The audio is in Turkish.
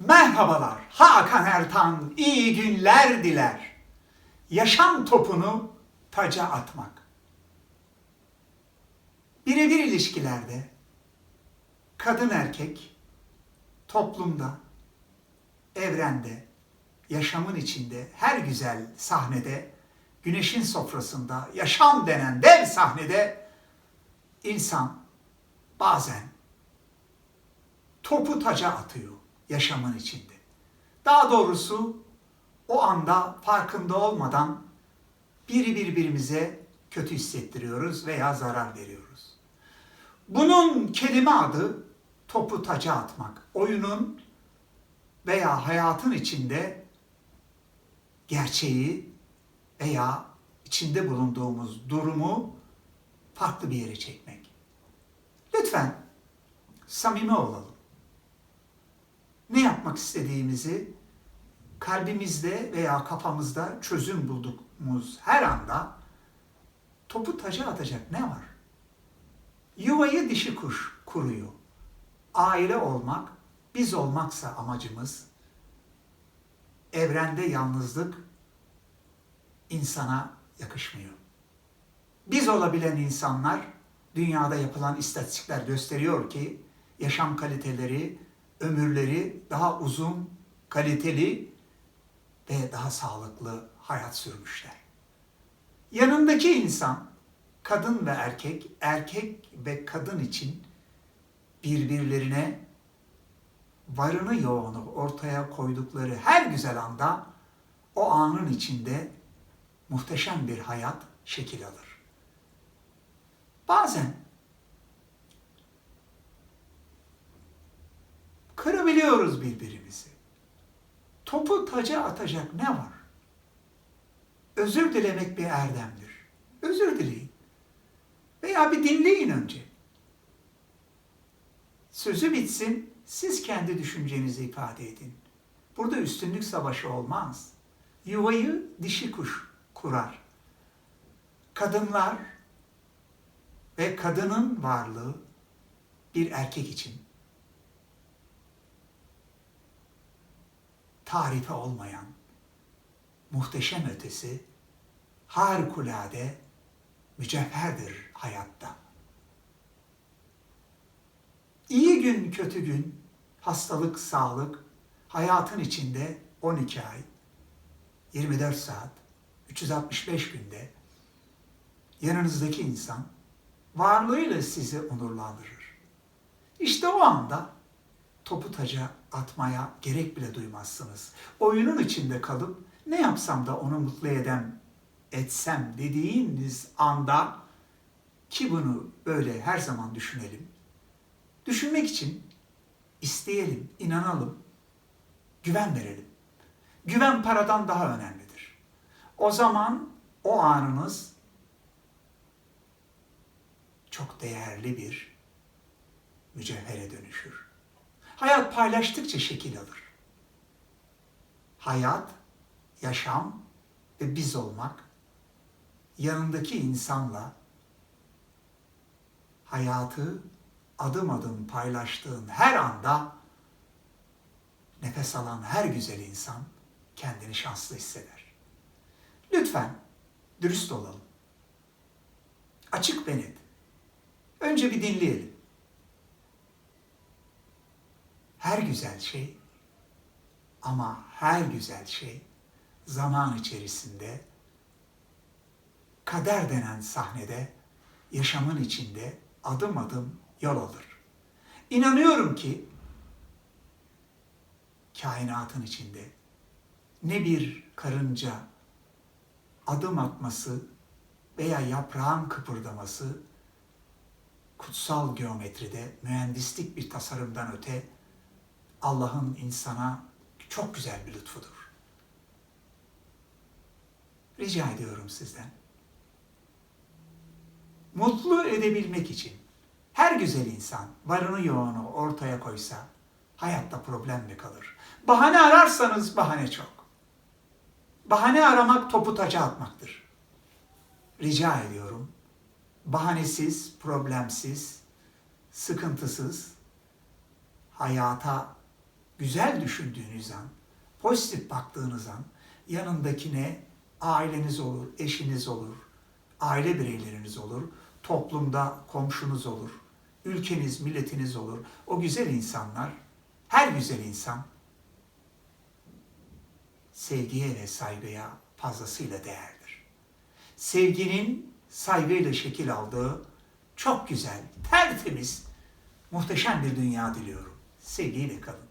Merhabalar, Hakan Ertan iyi günler diler. Yaşam topunu taca atmak. Birebir ilişkilerde kadın erkek toplumda, evrende, yaşamın içinde, her güzel sahnede, güneşin sofrasında, yaşam denen dev sahnede insan bazen topu taca atıyor yaşamın içinde. Daha doğrusu o anda farkında olmadan biri birbirimize kötü hissettiriyoruz veya zarar veriyoruz. Bunun kelime adı topu taca atmak. Oyunun veya hayatın içinde gerçeği veya içinde bulunduğumuz durumu farklı bir yere çekmek. Lütfen samimi olalım. Ne yapmak istediğimizi kalbimizde veya kafamızda çözüm bulduğumuz her anda topu taca atacak ne var? Yuvayı dişi kuş kuruyor. Aile olmak, biz olmaksa amacımız, evrende yalnızlık insana yakışmıyor. Biz olabilen insanlar, dünyada yapılan istatistikler gösteriyor ki yaşam kaliteleri, ömürleri daha uzun, kaliteli ve daha sağlıklı hayat sürmüşler. Yanındaki insan, kadın ve erkek, erkek ve kadın için birbirlerine varını yoğunu ortaya koydukları her güzel anda o anın içinde muhteşem bir hayat şekil alır. Bazen taca atacak ne var? Özür dilemek bir erdemdir. Özür dileyin. Veya bir dinleyin önce. Sözü bitsin, siz kendi düşüncenizi ifade edin. Burada üstünlük savaşı olmaz. Yuvayı dişi kuş kurar. Kadınlar ve kadının varlığı bir erkek için tarifi olmayan, muhteşem ötesi, harikulade, mücevherdir hayatta. İyi gün, kötü gün, hastalık, sağlık, hayatın içinde 12 ay, 24 saat, 365 günde yanınızdaki insan varlığıyla sizi onurlandırır. İşte o anda topu taca atmaya gerek bile duymazsınız. Oyunun içinde kalıp ne yapsam da onu mutlu eden etsem dediğiniz anda ki bunu böyle her zaman düşünelim. Düşünmek için isteyelim, inanalım, güven verelim. Güven paradan daha önemlidir. O zaman o anınız çok değerli bir mücevhere dönüşür. Hayat paylaştıkça şekil alır. Hayat, yaşam ve biz olmak yanındaki insanla hayatı adım adım paylaştığın her anda nefes alan her güzel insan kendini şanslı hisseder. Lütfen dürüst olalım. Açık ve. Önce bir dinleyelim. Her güzel şey ama her güzel şey zaman içerisinde kader denen sahnede yaşamın içinde adım adım yol alır. İnanıyorum ki kainatın içinde ne bir karınca adım atması veya yaprağın kıpırdaması kutsal geometride mühendislik bir tasarımdan öte Allah'ın insana çok güzel bir lütfudur. Rica ediyorum sizden. Mutlu edebilmek için her güzel insan varını yoğunu ortaya koysa hayatta problem mi kalır? Bahane ararsanız bahane çok. Bahane aramak topu taca atmaktır. Rica ediyorum. Bahanesiz, problemsiz, sıkıntısız hayata güzel düşündüğünüz an, pozitif baktığınız an yanındakine aileniz olur, eşiniz olur, aile bireyleriniz olur, toplumda komşunuz olur, ülkeniz, milletiniz olur. O güzel insanlar, her güzel insan sevgiye ve saygıya fazlasıyla değerdir. Sevginin saygıyla şekil aldığı çok güzel, tertemiz, muhteşem bir dünya diliyorum. Sevgiyle kalın.